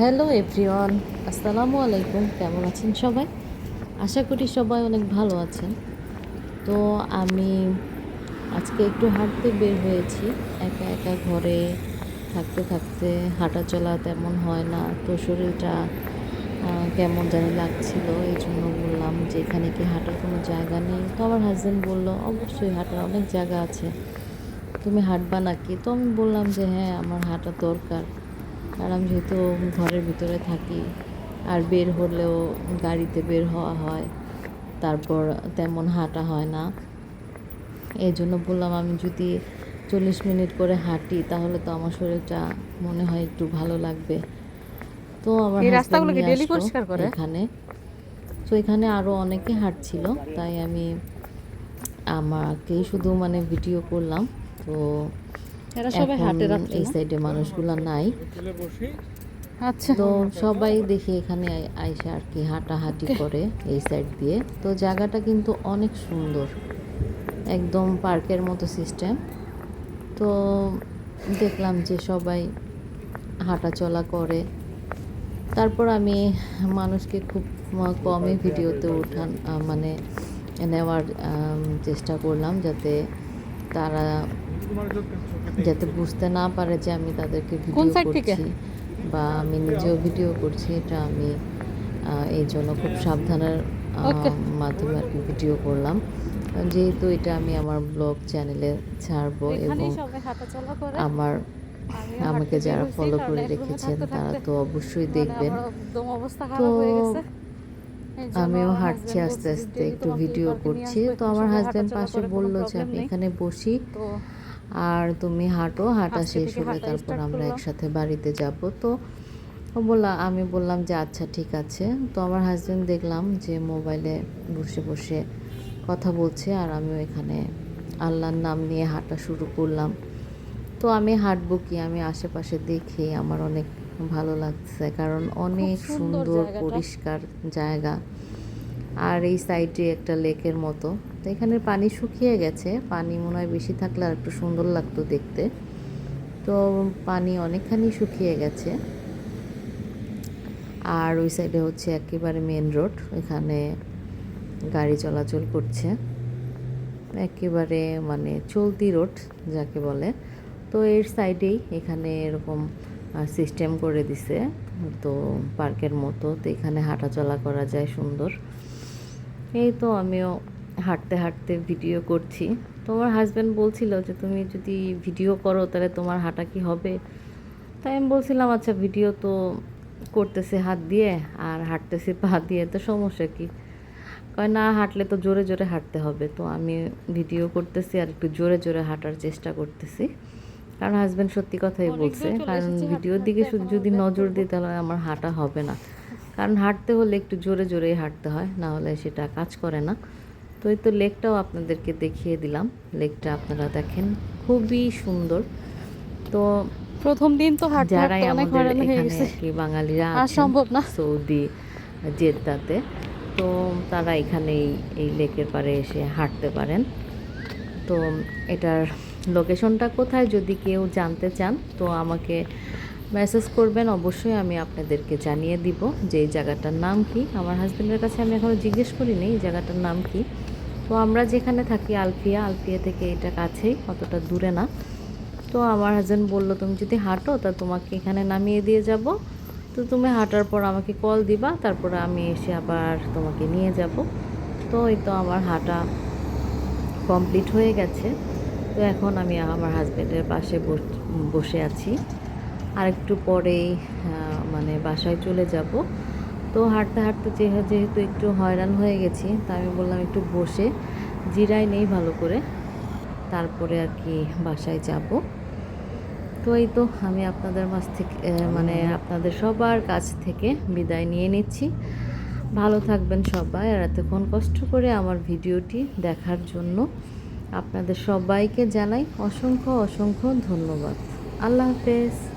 Hello everyone, আসসালামু আলাইকুম। কেমন আছেন সবাই? আশা করি সবাই অনেক ভালো আছেন। তো আমি আজকে একটু হাঁটতে বের হয়েছি। একা একা ঘরে থাকতে থাকতে হাঁটা চলা তেমন হয় না। তো শরীরটা কেমন জানি লাগছিল এই জন্য বললাম যে এখানে কি হাঁটার কোনো জায়গা নেই। তো আমার হাজব্যান্ড বলল, অবশ্যই হাঁটার অনেক জায়গা আছে। তুমি হাঁটবা নাকি? তো আমি বললাম যে হ্যাঁ আমার হাঁটা দরকার। আর আমি যেহেতু ঘরের ভিতরে থাকি আর বের হলেও গাড়িতে বের হওয়া হয় তারপর তেমন হাঁটা হয় না। এই জন্য বললাম আমি যদি চল্লিশ মিনিট করে হাঁটি তাহলে তো আমার শরীরটা মনে হয় একটু ভালো লাগবে। তো আমার রাস্তাগুলো পরিষ্কার করে? এখানে। তো এখানে আরও অনেকে হাঁটছিল তাই আমি আমাকেই শুধু মানে ভিডিও করলাম। তো এই সাইডে মানুষগুলো নাই। আচ্ছা। তো সবাই দেখি এখানে আই- আইসা আর কি হাঁটাহাঁটি করে এই সাইড দিয়ে। তো জায়গাটা কিন্তু অনেক সুন্দর। একদম পার্কের মতো সিস্টেম তো দেখলাম যে সবাই হাঁটাচলা করে। তারপর আমি মানুষকে খুব কমই ভিডিওতে উঠান আহ, মানে নেওয়ার চেষ্টা করলাম যাতে তারা যাতে বুঝতে না পারে যে আমি তাদেরকে থেকে? বা আমি নিজেও ভিডিও করছি এটা আমি এই জন্য খুব সাবধানের মাধ্যমে আর কি ভিডিও করলাম। যেহেতু এটা আমি আমার ব্লগ চ্যানেলে ছাড়বো এবং আমার আমাকে যারা ফলো করে রেখেছেন তারা তো অবশ্যই মানে দেখবেন। তো আমিও হাঁটছি আস্তে আস্তে একটু ভিডিও করছি। তো আমার হাজব্যান্ড পাশে বলল যে আমি এখানে বসি। তো আর তুমি হাঁটো হাঁটা শেষ হলে তারপর আমরা একসাথে বাড়িতে যাব। তো বললাম আমি বললাম যে আচ্ছা ঠিক আছে। তো আমার হাজব্যান্ড দেখলাম যে মোবাইলে বসে বসে কথা বলছে আর আমিও এখানে আল্লাহর নাম নিয়ে হাঁটা শুরু করলাম। তো আমি হাঁটবো কি? আমি আশেপাশে দেখি আমার অনেক ভালো লাগছে কারণ অনেক সুন্দর পরিষ্কার জায়গা। আর এই সাইডে একটা লেকের মতো। তো এখানে পানি শুকিয়ে গেছে। পানি মনে হয় বেশি থাকলে আর একটু সুন্দর লাগতো দেখতে। তো পানি অনেকখানি শুকিয়ে গেছে। আর ওই সাইডে হচ্ছে একেবারে মেন রোড। এখানে গাড়ি চলাচল করছে। একেবারে মানে চলতি রোড যাকে বলে। তো এর সাইডেই এখানে এরকম সিস্টেম করে দিছে। তো পার্কের মতো। তো এখানে হাঁটা চলা করা যায় সুন্দর। এই তো আমিও হাঁটতে হাঁটতে ভিডিও করছি। তোমার হাজব্যান্ড বলছিল যে তুমি যদি ভিডিও করো তাহলে তোমার হাঁটা কি হবে? তাই আমি বলছিলাম আচ্ছা ভিডিও তো করতেছে হাত দিয়ে আর হাঁটতেছি পা দিয়ে তো সমস্যা কি? কয় না হাঁটলে তো জোরে জোরে হাঁটতে হবে। তো আমি ভিডিও করতেছি আর একটু জোরে জোরে হাঁটার চেষ্টা করতেছি। কারণ হাজব্যান্ড সত্যি কথাই বলছে কারণ ভিডিওর দিকে শুধু যদি নজর দিই তাহলে আমার হাঁটা হবে না। কারণ হাঁটতে হলে একটু জোরে জোরেই হাঁটতে হয় না হলে সেটা কাজ করে না। তো এই তো লেকটাও আপনাদেরকে দেখিয়ে দিলাম। লেকটা আপনারা দেখেন খুবই সুন্দর। তো প্রথম দিন তো যারাই আমাদের এখানে কি বাঙালিরা সম্ভব না। সৌদি জেদ্দাতে। তো তারা এখানে এই- এই লেকের পারে এসে হাঁটতে পারেন। তো এটার লোকেশনটা কোথায় যদি কেউ জানতে চান তো আমাকে মেসেজ করবেন, অবশ্যই আমি আপনাদেরকে জানিয়ে দিব যে এই জায়গাটার নাম কি। আমার হাজব্যান্ডের কাছে আমি এখনও জিজ্ঞেস করিনি এই জায়গাটার নাম কি। তো আমরা যেখানে থাকি, আলফিয়া আলফিয়া থেকে এটা কাছেই, অতটা দূরে না। তো আমার হাজব্যান্ড বলল, তুমি যদি হাঁটো, তা তোমাকে এখানে নামিয়ে দিয়ে যাব। তো তুমি হাঁটার পর আমাকে কল দিবা, তারপর আমি এসে আবার তোমাকে নিয়ে যাব। তো এই তো আমার হাঁটা কমপ্লিট হয়ে গেছে। তো এখন আমি আমার হাজব্যান্ডের পাশে বস- বসে আছি। আর একটু পরেই মানে বাসায় চলে যাব। তো হাঁটতে হাঁটতে যেহে- যেহেতু একটু হয়রান হয়ে গেছি, তা আমি বললাম একটু বসে, জিরাই নেই ভালো করে। তারপরে আর কি বাসায় যাব। তো এই তো আমি আপনাদের মাছ থেকে মানে আপনাদের সবার কাছ থেকে বিদায় নিয়ে নিচ্ছি। ভালো থাকবেন সবাই, আর এতক্ষণ কষ্ট করে আমার ভিডিওটি দেখার জন্য আপনাদের সবাইকে জানাই অসংখ্য অসংখ্য ধন্যবাদ। আল্লাহ হাফেজ।